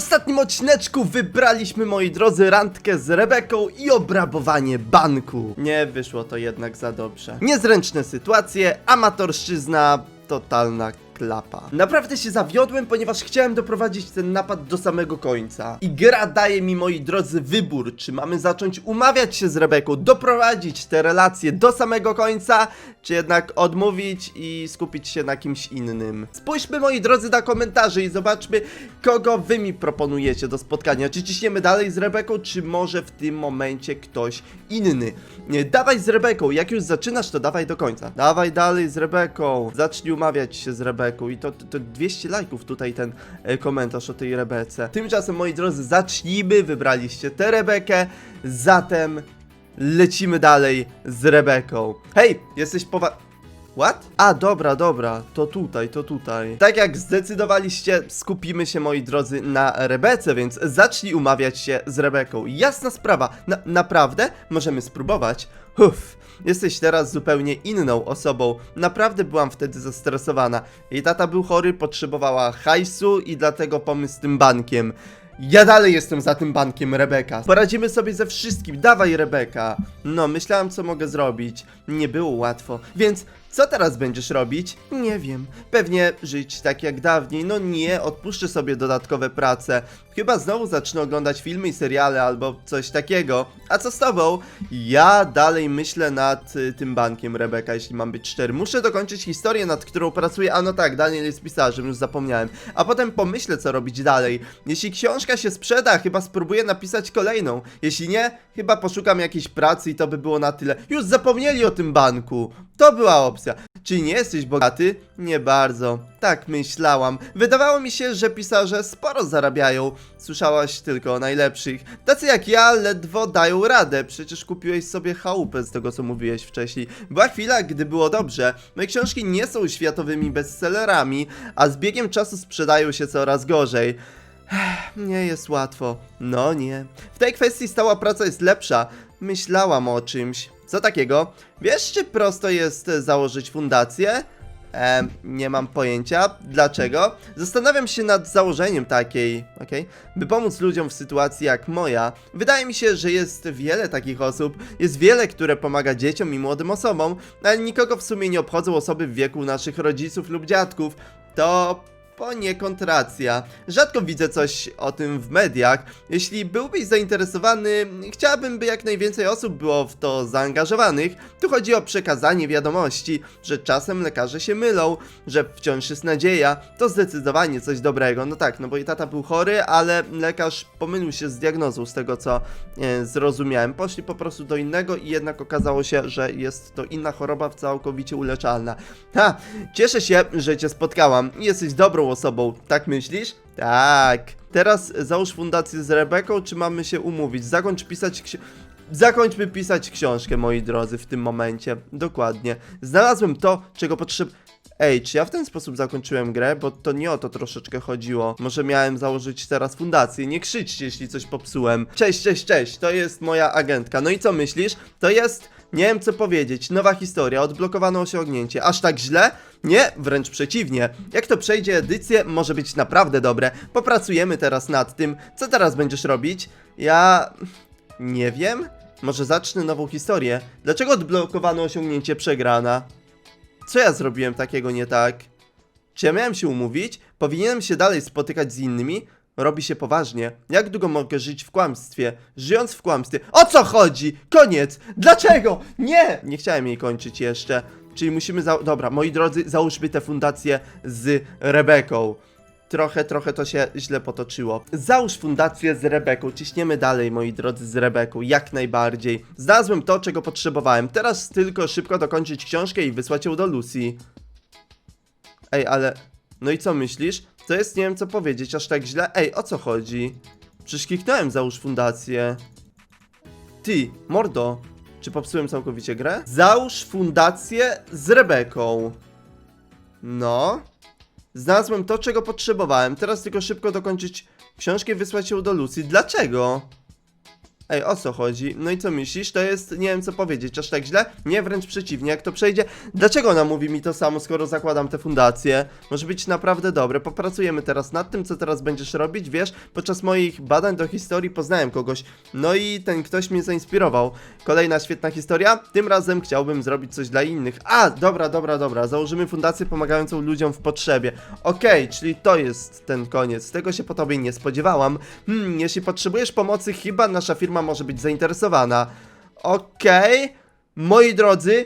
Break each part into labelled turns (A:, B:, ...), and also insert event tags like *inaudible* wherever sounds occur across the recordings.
A: ostatnim odcineczku wybraliśmy, moi drodzy, randkę z Rebeką i obrabowanie banku. Nie wyszło to jednak za dobrze. Niezręczne sytuacje, amatorszczyzna, totalna klapa. Naprawdę się zawiodłem, ponieważ chciałem doprowadzić ten napad do samego końca. I gra daje mi, moi drodzy, wybór, czy mamy zacząć umawiać się z Rebeką, doprowadzić te relacje do samego końca, czy jednak odmówić i skupić się na kimś innym. Spójrzmy, moi drodzy, na komentarze i zobaczmy, kogo wy mi proponujecie do spotkania. Czy ciśniemy dalej z Rebeką, czy może w tym momencie ktoś inny? Nie, dawaj z Rebeką, jak już zaczynasz, to dawaj do końca. Dawaj dalej z Rebeką, zacznij umawiać się z Rebeką i to, to, to 200 lajków tutaj ten e, komentarz o tej Rebece. Tymczasem, moi drodzy, zacznijmy, wybraliście tę Rebekę, zatem lecimy dalej z Rebeką. Hej, jesteś powa... What? A, dobra, dobra, to tutaj, to tutaj. Tak jak zdecydowaliście, skupimy się, moi drodzy, na Rebece, więc zacznij umawiać się z Rebeką. Jasna sprawa, na naprawdę? Możemy spróbować. Uff, jesteś teraz zupełnie inną osobą. Naprawdę byłam wtedy zestresowana. Jej tata był chory, potrzebowała hajsu i dlatego pomysł z tym bankiem. Ja dalej jestem za tym bankiem, Rebeka. Poradzimy sobie ze wszystkim. Dawaj, Rebeka. No, myślałam, co mogę zrobić. Nie było łatwo. Więc co teraz będziesz robić? Nie wiem. Pewnie żyć tak jak dawniej. No nie, odpuszczę sobie dodatkowe prace. Chyba znowu zacznę oglądać filmy i seriale albo coś takiego. A co z tobą? Ja dalej myślę nad y, tym bankiem, Rebeka, jeśli mam być szczery. Muszę dokończyć historię, nad którą pracuję. A no tak, Daniel jest pisarzem, już zapomniałem. A potem pomyślę, co robić dalej. Jeśli książka się sprzeda, chyba spróbuję napisać kolejną. Jeśli nie, chyba poszukam jakiejś pracy i to by było na tyle. Już zapomnieli o tym banku. To była opcja. Czy nie jesteś bogaty? Nie bardzo. Tak myślałam. Wydawało mi się, że pisarze sporo zarabiają. Słyszałaś tylko o najlepszych. Tacy jak ja ledwo dają radę. Przecież kupiłeś sobie chałupę z tego, co mówiłeś wcześniej. Była chwila, gdy było dobrze. Moje książki nie są światowymi bestsellerami, a z biegiem czasu sprzedają się coraz gorzej. Nie jest łatwo. No nie. W tej kwestii stała praca jest lepsza. Myślałam o czymś. Co takiego? Wiesz, czy prosto jest e, założyć fundację? Em, nie mam pojęcia. Dlaczego? Zastanawiam się nad założeniem takiej, okej? By pomóc ludziom w sytuacji jak moja. Wydaje mi się, że jest wiele takich osób. Jest wiele, które pomaga dzieciom i młodym osobom, ale nikogo w sumie nie obchodzą osoby w wieku naszych rodziców lub dziadków. To poniekąd racja. Rzadko widzę coś o tym w mediach. Jeśli byłbyś zainteresowany, chciałabym, by jak najwięcej osób było w to zaangażowanych. Tu chodzi o przekazanie wiadomości, że czasem lekarze się mylą, że wciąż jest nadzieja. To zdecydowanie coś dobrego. No tak, no bo i tata był chory, ale lekarz pomylił się z diagnozą, z tego co e, zrozumiałem. Poszli po prostu do innego i jednak okazało się, że jest to inna choroba całkowicie uleczalna. Ha, cieszę się, że cię spotkałam. Jesteś dobrą osobą, tak myślisz? Tak. Teraz załóż fundację z Rebeką, czy mamy się umówić? Zakończ pisać ksi- Zakończmy pisać książkę, moi drodzy, w tym momencie. Dokładnie. Znalazłem to, czego potrzeb... Ej, czy ja w ten sposób zakończyłem grę? Bo to nie o to troszeczkę chodziło. Może miałem założyć teraz fundację. Nie krzyczcie, jeśli coś popsułem. Cześć, cześć, cześć. To jest moja agentka. No i co myślisz? To jest... Nie wiem co powiedzieć. Nowa historia, odblokowano osiągnięcie. Aż tak źle? Nie, wręcz przeciwnie. Jak to przejdzie edycję, może być naprawdę dobre. Popracujemy teraz nad tym. Co teraz będziesz robić? Ja... Nie wiem. Może zacznę nową historię. Dlaczego odblokowano osiągnięcie przegrana? Co ja zrobiłem takiego nie tak? Czy ja miałem się umówić? Powinienem się dalej spotykać z innymi? Robi się poważnie. Jak długo mogę żyć w kłamstwie? Żyjąc w kłamstwie. O co chodzi? Koniec! Dlaczego? Nie! Nie chciałem jej kończyć jeszcze. Czyli musimy za... Dobra, moi drodzy, załóżmy tę fundację z Rebeką. Trochę, trochę to się źle potoczyło. Załóż fundację z Rebeką. Ciśniemy dalej, moi drodzy, z Rebeką. Jak najbardziej. Znalazłem to, czego potrzebowałem. Teraz tylko szybko dokończyć książkę i wysłać ją do Lucy. Ej, ale... No i co myślisz? To jest, nie wiem co powiedzieć, aż tak źle? Ej, o co chodzi? Przecież kliknąłem załóż fundację. Ty, mordo. Czy popsułem całkowicie grę? Załóż fundację z Rebeką. No. Znalazłem to, czego potrzebowałem. Teraz tylko szybko dokończyć książkę i wysłać ją do Lucy. Dlaczego? Ej, o co chodzi? No i co myślisz? To jest, nie wiem co powiedzieć, aż tak źle? Nie, wręcz przeciwnie, jak to przejdzie. Dlaczego ona mówi mi to samo, skoro zakładam te fundacje? Może być naprawdę dobre. Popracujemy teraz nad tym, co teraz będziesz robić, wiesz? Podczas moich badań do historii poznałem kogoś. No i ten ktoś mnie zainspirował. Kolejna świetna historia. Tym razem chciałbym zrobić coś dla innych. A, dobra, dobra, dobra. Założymy fundację pomagającą ludziom w potrzebie. Okej, czyli to jest ten koniec. Tego się po tobie nie spodziewałam. Hmm, jeśli potrzebujesz pomocy, chyba nasza firma może być zainteresowana. Okej, moi drodzy,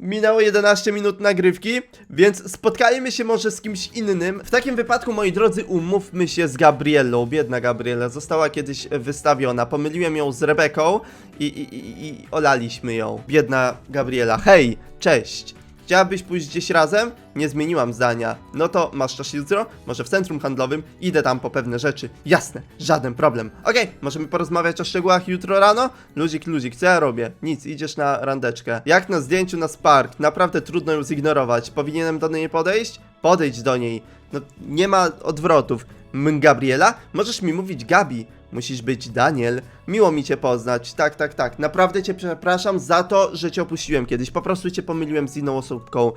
A: minęło 11 minut nagrywki, więc spotkajmy się może z kimś innym. W takim wypadku, moi drodzy, umówmy się z Gabrielą. Biedna Gabriela została kiedyś wystawiona. Pomyliłem ją z Rebeką i, i, i, i olaliśmy ją. Biedna Gabriela. Hej, cześć. Chciałabyś pójść gdzieś razem? Nie zmieniłam zdania. No to masz czas jutro? Może w centrum handlowym? Idę tam po pewne rzeczy. Jasne, żaden problem. Okej, możemy porozmawiać o szczegółach jutro rano? Luzik, luzik, co ja robię? Nic, idziesz na randeczkę. Jak na zdjęciu na Spark, naprawdę trudno ją zignorować. Powinienem do niej podejść? Podejdź do niej. No, nie ma odwrotów. M Gabriela? Możesz mi mówić Gabi. Musisz być Daniel. Miło mi cię poznać. Tak, tak, tak. Naprawdę cię przepraszam za to, że cię opuściłem kiedyś. Po prostu cię pomyliłem z inną osobką.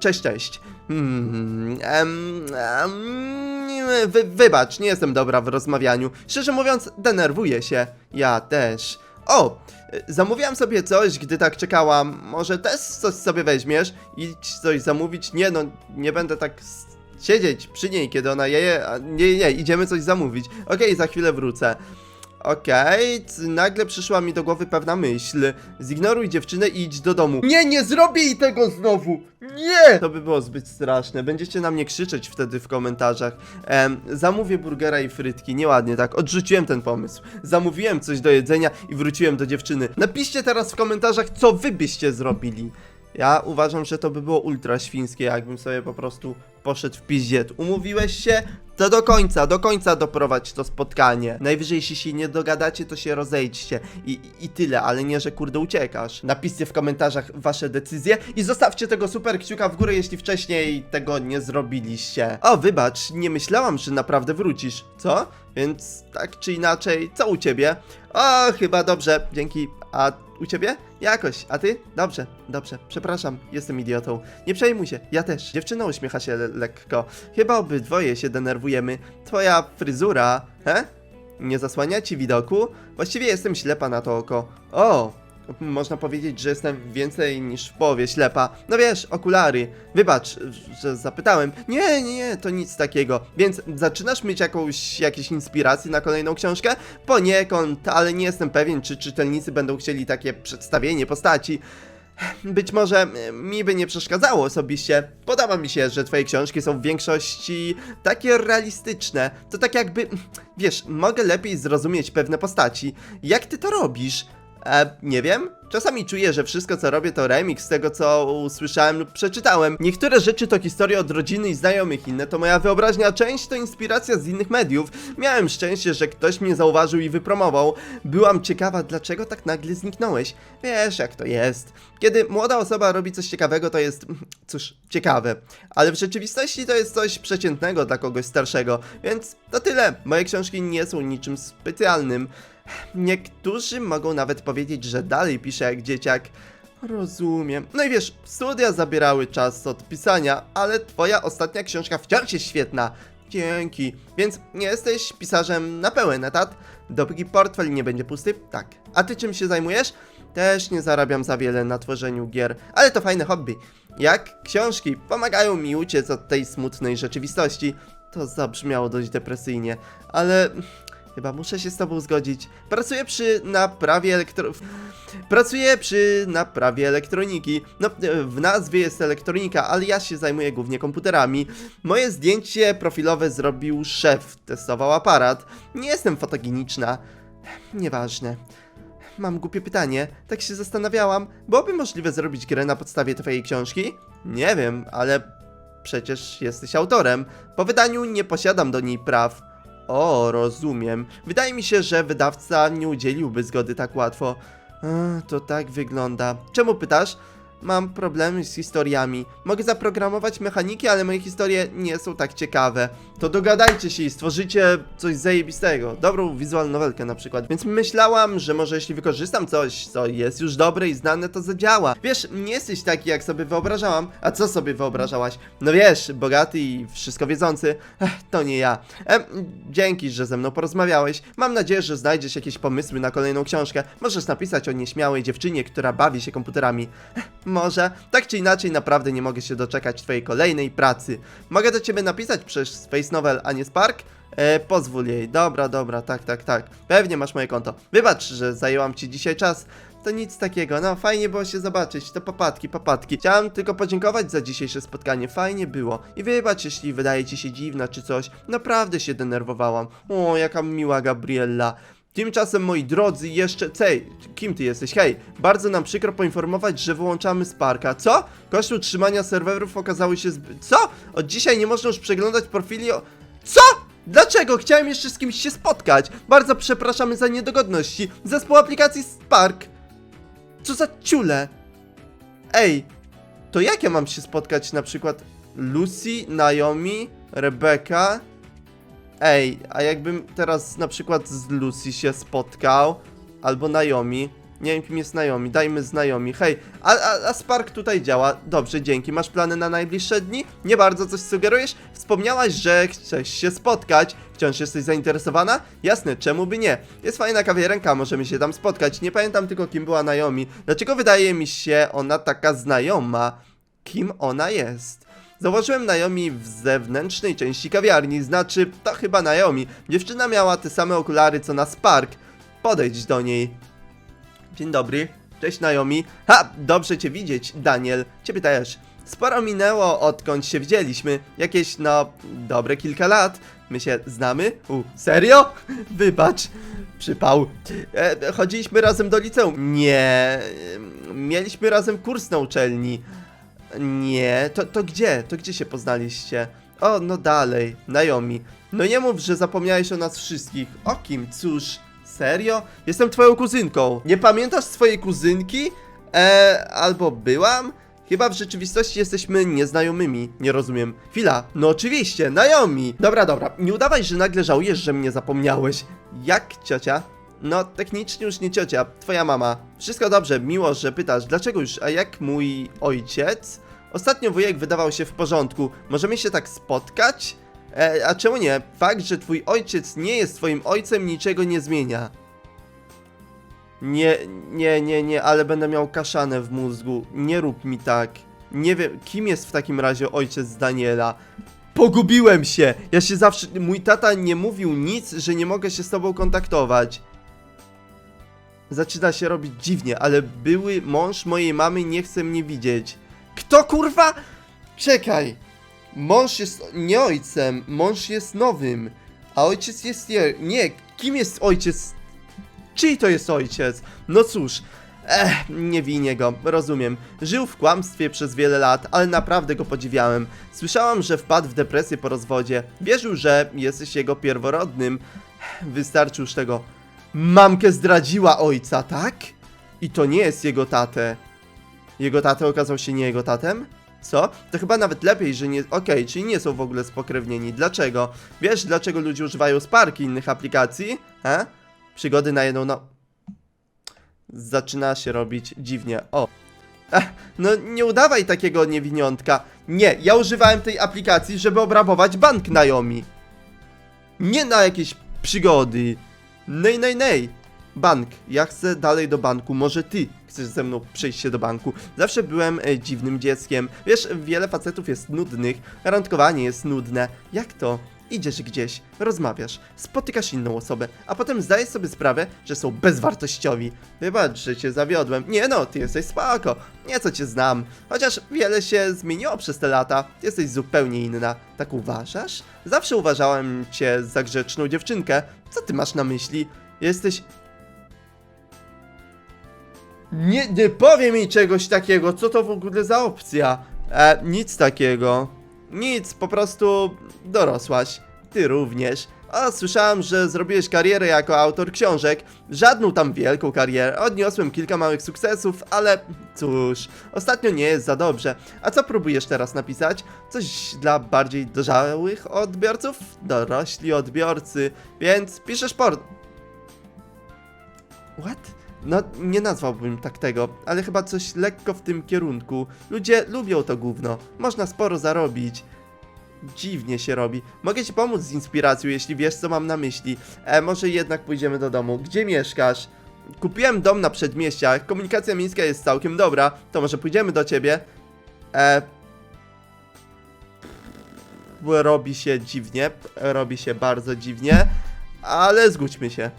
A: Cześć, cześć. Hmm, em, em, wy, wybacz, nie jestem dobra w rozmawianiu. Szczerze mówiąc, denerwuję się. Ja też. O! Zamówiłam sobie coś, gdy tak czekałam. Może też coś sobie weźmiesz? Idź coś zamówić? Nie no, nie będę tak siedzieć przy niej, kiedy ona jeje. a- Nie, nie, idziemy coś zamówić. Okej, za chwilę wrócę. Okej, nagle przyszła mi do głowy pewna myśl. Zignoruj dziewczynę i idź do domu. Nie, nie zrobię jej tego znowu! Nie! To by było zbyt straszne. Będziecie na mnie krzyczeć wtedy w komentarzach. Zamówię burgera i frytki. Nieładnie tak. Odrzuciłem ten pomysł. Zamówiłem coś do jedzenia i wróciłem do dziewczyny. Napiszcie teraz w komentarzach, co wy byście zrobili. Ja uważam, że to by było ultra świńskie, jakbym sobie po prostu poszedł w piździet. Umówiłeś się? To do końca, do końca doprowadź to spotkanie. Najwyżej, jeśli się nie dogadacie, to się rozejdźcie. I, i, I tyle, ale nie, że kurde uciekasz. Napiszcie w komentarzach wasze decyzje i zostawcie tego super kciuka w górę, jeśli wcześniej tego nie zrobiliście. O, wybacz, nie myślałam, że naprawdę wrócisz. Co? Więc tak czy inaczej, co u ciebie? O, chyba dobrze, dzięki. A u ciebie? Jakoś. A ty? Dobrze, dobrze. Przepraszam, jestem idiotą. Nie przejmuj się, ja też. Dziewczyna uśmiecha się le lekko. Chyba obydwoje się denerwujemy. Twoja fryzura, he? Nie zasłania ci widoku? Właściwie jestem ślepa na to oko. O! Można powiedzieć, że jestem więcej niż w połowie ślepa. No wiesz, okulary. Wybacz, że zapytałem. Nie, nie, nie, to nic takiego. Więc zaczynasz mieć jakąś, jakieś inspiracje na kolejną książkę? Poniekąd, ale nie jestem pewien, czy czytelnicy będą chcieli takie przedstawienie postaci. Być może e, mi by nie przeszkadzało osobiście. Podoba mi się, że twoje książki są w większości takie realistyczne. To tak jakby, wiesz, mogę lepiej zrozumieć pewne postaci. Jak ty to robisz? E, nie wiem. Czasami czuję, że wszystko co robię to remix tego co usłyszałem lub przeczytałem. Niektóre rzeczy to historie od rodziny i znajomych, inne to moja wyobraźnia, część to inspiracja z innych mediów. Miałem szczęście, że ktoś mnie zauważył i wypromował. Byłam ciekawa, dlaczego tak nagle zniknąłeś. Wiesz jak to jest. Kiedy młoda osoba robi coś ciekawego, to jest, cóż, ciekawe. Ale w rzeczywistości to jest coś przeciętnego dla kogoś starszego, więc to tyle. Moje książki nie są niczym specjalnym. Niektórzy mogą nawet powiedzieć, że dalej piszę jak dzieciak. Rozumiem. No i wiesz, studia zabierały czas od pisania, ale twoja ostatnia książka wciąż jest świetna. Dzięki. Więc nie jesteś pisarzem na pełen etat? Dopóki portfel nie będzie pusty? Tak. A ty czym się zajmujesz? Też nie zarabiam za wiele na tworzeniu gier, ale to fajne hobby. Jak książki pomagają mi uciec od tej smutnej rzeczywistości. To zabrzmiało dość depresyjnie, ale Chyba muszę się z tobą zgodzić. Pracuję przy naprawie elektro... Pracuję przy naprawie elektroniki. No, e, w nazwie jest elektronika, ale ja się zajmuję głównie komputerami. Moje zdjęcie profilowe zrobił szef, testował aparat. Nie jestem fotogeniczna. Nieważne. Mam głupie pytanie, tak się zastanawiałam. Byłoby możliwe zrobić grę na podstawie twojej książki? Nie wiem, ale przecież jesteś autorem. Po wydaniu nie posiadam do niej praw. O, rozumiem. Wydaje mi się, że wydawca nie udzieliłby zgody tak łatwo. To tak wygląda. Czemu pytasz? Mam problemy z historiami. Mogę zaprogramować mechaniki, ale moje historie nie są tak ciekawe. To dogadajcie się i stworzycie coś zajebistego. Dobrą wizualną nowelkę na przykład. Więc myślałam, że może jeśli wykorzystam coś, co jest już dobre i znane, to zadziała. Wiesz, nie jesteś taki, jak sobie wyobrażałam. A co sobie wyobrażałaś? No wiesz, bogaty i wszystko wiedzący. Ech, to nie ja. Em, dzięki, że ze mną porozmawiałeś. Mam nadzieję, że znajdziesz jakieś pomysły na kolejną książkę. Możesz napisać o nieśmiałej dziewczynie, która bawi się komputerami. Ech, może. Tak czy inaczej, naprawdę nie mogę się doczekać twojej kolejnej pracy. Mogę do ciebie napisać przez Face Novel, a nie Spark? E, pozwól jej. Dobra, dobra, tak, tak, tak. Pewnie masz moje konto. Wybacz, że zajęłam ci dzisiaj czas. To nic takiego, no fajnie było się zobaczyć, to papatki, papatki. Chciałem tylko podziękować za dzisiejsze spotkanie, fajnie było. I wybacz, jeśli wydaje ci się dziwna czy coś, naprawdę się denerwowałam. O, jaka miła Gabriella. Tymczasem, moi drodzy, jeszcze... Cej, kim ty jesteś? Hej, bardzo nam przykro poinformować, że wyłączamy Sparka. Co? Koszty utrzymania serwerów okazały się zbyt... Co? Od dzisiaj nie można już przeglądać profili o... Co? Dlaczego? Chciałem jeszcze z kimś się spotkać. Bardzo przepraszamy za niedogodności. Zespół aplikacji Spark. Co za ciule? Ej, to jak ja mam się spotkać na przykład Lucy, Naomi, Rebecca? Ej, a jakbym teraz na przykład z Lucy się spotkał, albo Naomi, nie wiem kim jest Naomi, dajmy znajomi, hej, a, a, a Spark tutaj działa, dobrze, dzięki, masz plany na najbliższe dni? Nie bardzo coś sugerujesz? Wspomniałaś, że chcesz się spotkać, wciąż jesteś zainteresowana? Jasne, czemu by nie? Jest fajna kawiarenka, możemy się tam spotkać, nie pamiętam tylko kim była Naomi, dlaczego wydaje mi się ona taka znajoma? Kim ona jest? Zauważyłem Naomi w zewnętrznej części kawiarni, znaczy to chyba Naomi. Dziewczyna miała te same okulary co na Spark. Podejdź do niej. Dzień dobry. Cześć Naomi. Ha, dobrze cię widzieć, Daniel. Ciebie też. Sporo minęło odkąd się widzieliśmy. Jakieś, no, dobre kilka lat. My się znamy? U, serio? *laughs* Wybacz. Przypał. E, chodziliśmy razem do liceum. Nie. Mieliśmy razem kurs na uczelni. Nie, to, to gdzie? To gdzie się poznaliście? O, no dalej, Naomi. No nie mów, że zapomniałeś o nas wszystkich. O kim? Cóż, serio? Jestem twoją kuzynką. Nie pamiętasz swojej kuzynki? Eee, albo byłam? Chyba w rzeczywistości jesteśmy nieznajomymi. Nie rozumiem. Chwila, no oczywiście, Naomi. Dobra, dobra, nie udawaj, że nagle żałujesz, że mnie zapomniałeś. Jak ciocia? No, technicznie już nie ciocia, twoja mama. Wszystko dobrze, miło, że pytasz. Dlaczego już? A jak mój ojciec? Ostatnio wujek wydawał się w porządku. Możemy się tak spotkać? E, a czemu nie? Fakt, że twój ojciec nie jest twoim ojcem niczego nie zmienia. Nie, nie, nie, nie, ale będę miał kaszanę w mózgu. Nie rób mi tak. Nie wiem, kim jest w takim razie ojciec Daniela. Pogubiłem się! Ja się zawsze. Mój tata nie mówił nic, że nie mogę się z tobą kontaktować. Zaczyna się robić dziwnie, ale były mąż mojej mamy nie chce mnie widzieć. Kto kurwa? Czekaj. Mąż jest nie ojcem, mąż jest nowym, a ojciec jest je. Nie, kim jest ojciec? Czyj to jest ojciec? No cóż, Ech, nie winię go, rozumiem. Żył w kłamstwie przez wiele lat, ale naprawdę go podziwiałem. Słyszałam, że wpadł w depresję po rozwodzie. Wierzył, że jesteś jego pierworodnym. Wystarczy już tego. Mamkę zdradziła ojca, tak? I to nie jest jego tatę. Jego tatę okazał się nie jego tatem? Co? To chyba nawet lepiej, że nie. Okej, czyli nie są w ogóle spokrewnieni. Dlaczego? Wiesz, dlaczego ludzie używają Spark i innych aplikacji? He? Przygody na jedną no. Zaczyna się robić dziwnie. O. Ech, no nie udawaj takiego niewiniątka. Nie, ja używałem tej aplikacji, żeby obrabować bank Naomi. Nie na jakieś przygody. Nej, nej, nej. Bank. Ja chcę dalej do banku. Może ty chcesz ze mną przejść się do banku. Zawsze byłem e, dziwnym dzieckiem. Wiesz, wiele facetów jest nudnych. Randkowanie jest nudne. Jak to? Idziesz gdzieś, rozmawiasz, spotykasz inną osobę, a potem zdajesz sobie sprawę, że są bezwartościowi. Wybacz, że cię zawiodłem. Nie no, ty jesteś spoko. Nieco cię znam. Chociaż wiele się zmieniło przez te lata. Jesteś zupełnie inna. Tak uważasz? Zawsze uważałem cię za grzeczną dziewczynkę. Co ty masz na myśli? Jesteś... Nie, nie powiem mi czegoś takiego. Co to w ogóle za opcja? E, nic takiego. Nic, po prostu dorosłaś. Ty również. A słyszałem, że zrobiłeś karierę jako autor książek. Żadną tam wielką karierę. Odniosłem kilka małych sukcesów, ale cóż, ostatnio nie jest za dobrze. A co próbujesz teraz napisać? Coś dla bardziej dojrzałych odbiorców? Dorośli odbiorcy, więc piszesz port. What? No, nie nazwałbym tak tego, ale chyba coś lekko w tym kierunku. Ludzie lubią to gówno. Można sporo zarobić. Dziwnie się robi. Mogę ci pomóc z inspiracją, jeśli wiesz, co mam na myśli. E, może jednak pójdziemy do domu. Gdzie mieszkasz? Kupiłem dom na przedmieściach. Komunikacja miejska jest całkiem dobra. To może pójdziemy do ciebie? E, robi się dziwnie. Robi się bardzo dziwnie. Ale zgódźmy się.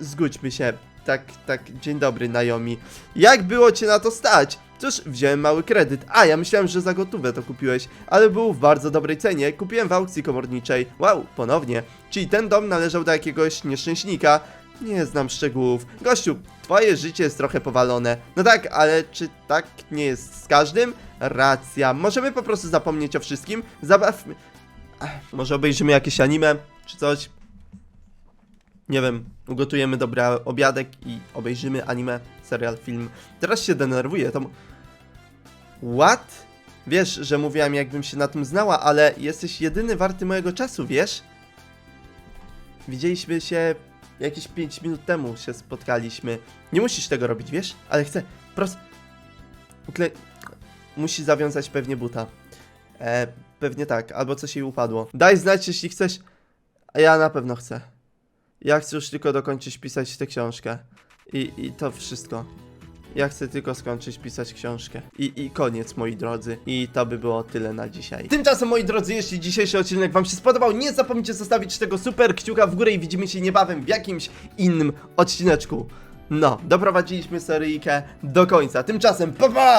A: Zgódźmy się. Tak, tak, dzień dobry, Naomi. Jak było cię na to stać? Cóż, wziąłem mały kredyt. A, ja myślałem, że za gotówę to kupiłeś, ale był w bardzo dobrej cenie. Kupiłem w aukcji komorniczej. Wow, ponownie. Czyli ten dom należał do jakiegoś nieszczęśnika. Nie znam szczegółów. Gościu, twoje życie jest trochę powalone. No tak, ale czy tak nie jest z każdym? Racja. Możemy po prostu zapomnieć o wszystkim? Zabawmy. Ech, może obejrzymy jakieś anime, czy coś? Nie wiem, ugotujemy dobry obiadek i obejrzymy anime, serial, film. Teraz się denerwuję, to... What? Wiesz, że mówiłam jakbym się na tym znała, ale jesteś jedyny warty mojego czasu, wiesz? Widzieliśmy się jakieś 5 minut temu się spotkaliśmy. Nie musisz tego robić, wiesz? Ale chcę, prosto... Ukle... Musi zawiązać pewnie buta. E, pewnie tak, albo coś jej upadło. Daj znać, jeśli chcesz... A ja na pewno chcę. Ja chcę już tylko dokończyć pisać tę książkę. I, I to wszystko. Ja chcę tylko skończyć pisać książkę. I, I koniec, moi drodzy. I to by było tyle na dzisiaj. Tymczasem, moi drodzy, jeśli dzisiejszy odcinek Wam się spodobał, nie zapomnijcie zostawić tego super kciuka w górę i widzimy się niebawem w jakimś innym odcineczku. No, doprowadziliśmy seryjkę do końca. Tymczasem, pa pa!